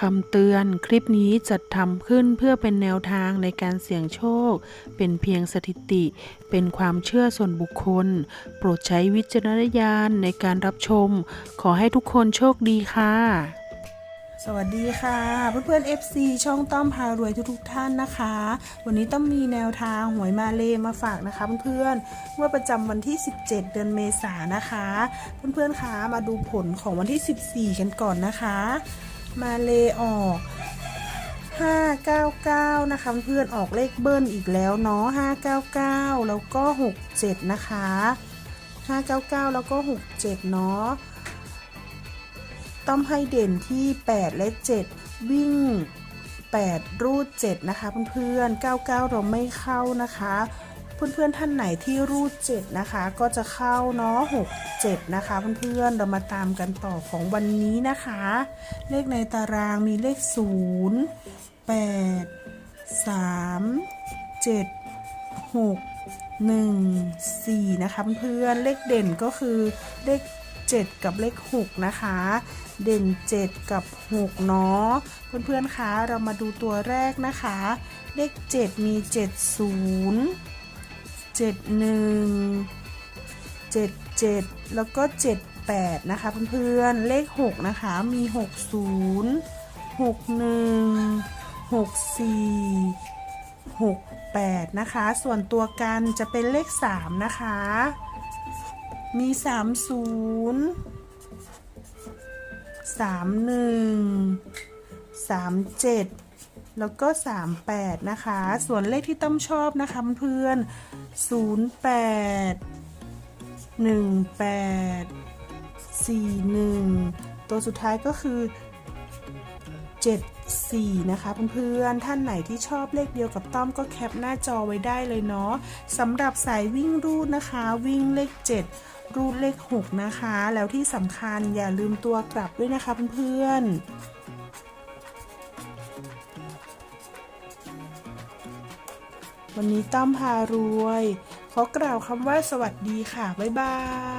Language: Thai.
คำเตือนคลิปนี้จัดทำขึ้นเพื่อเป็นแนวทางในการเสี่ยงโชค เป็นเพียงสถิติ เป็นความเชื่อส่วนบุคคล โปรดใช้วิจารณญาณในการรับชม ขอให้ทุกคนโชคดีค่ะ สวัสดีค่ะ เพื่อนๆ FC ช่องต้อมพารวยทุกๆท่านนะคะ วันนี้ต้องมีแนวทางหวยมาเลมาฝากนะคะเพื่อนๆเมื่อประจำวันที่ 17 เดือนเมษานนะคะ เพื่อนๆคะมาดูผลของวันที่ 14 กันก่อนนะคะ มาเลออก599 นะคะเพื่อนออกเลขเบิ้ลอีกแล้วเนาะ599 แล้วก็ 67 นะคะ 599 แล้วก็ 67 เนาะต้อมให้เด่นที่ 8 และ 7 วิ่ง 8 รูด 7 นะคะเพื่อนๆ99 เราไม่เข้านะคะ เพื่อนๆท่านไหนที่รูด 7 นะคะ ก็จะเข้าเนาะ6 7 นะคะ เพื่อนๆเรามาตามกันต่อของวันนี้นะคะ เลขในตารางมีเลข 0 8 3 7 6 1 4 นะคะเพื่อนๆเลขเด่นก็คือเลข 7 กับเลข 6 นะคะ เด่น 7 กับ 6 เนาะเพื่อนๆคะเรามาดูตัวแรกนะคะ เลข 7 มี 70 71 77 แล้วก็ 78 นะคะเพื่อนๆ เลข 6 นะคะ มี 60 61 64 68 นะคะ ส่วนตัวกันจะเป็นเลข 3 นะคะ มี 30 31 37 แล้วก็ 38 นะคะ ส่วนเลขที่ต้อมชอบนะคะเพื่อน08 18 41 ตัวสุดท้ายก็คือ 74 นะคะเพื่อนๆ ท่านไหนที่ชอบเลขเดียวกับต้อมก็แคปหน้าจอไว้ได้เลยเนาะสำหรับสายวิ่งรูดนะคะ วิ่งเลข 7 รูดเลข 6 นะคะ แล้วที่สำคัญอย่าลืมตัวกลับด้วยนะคะเพื่อนๆ วันนี้ต้อมพารวย ขอกล่าวคำว่าสวัสดีค่ะ บ๊ายบาย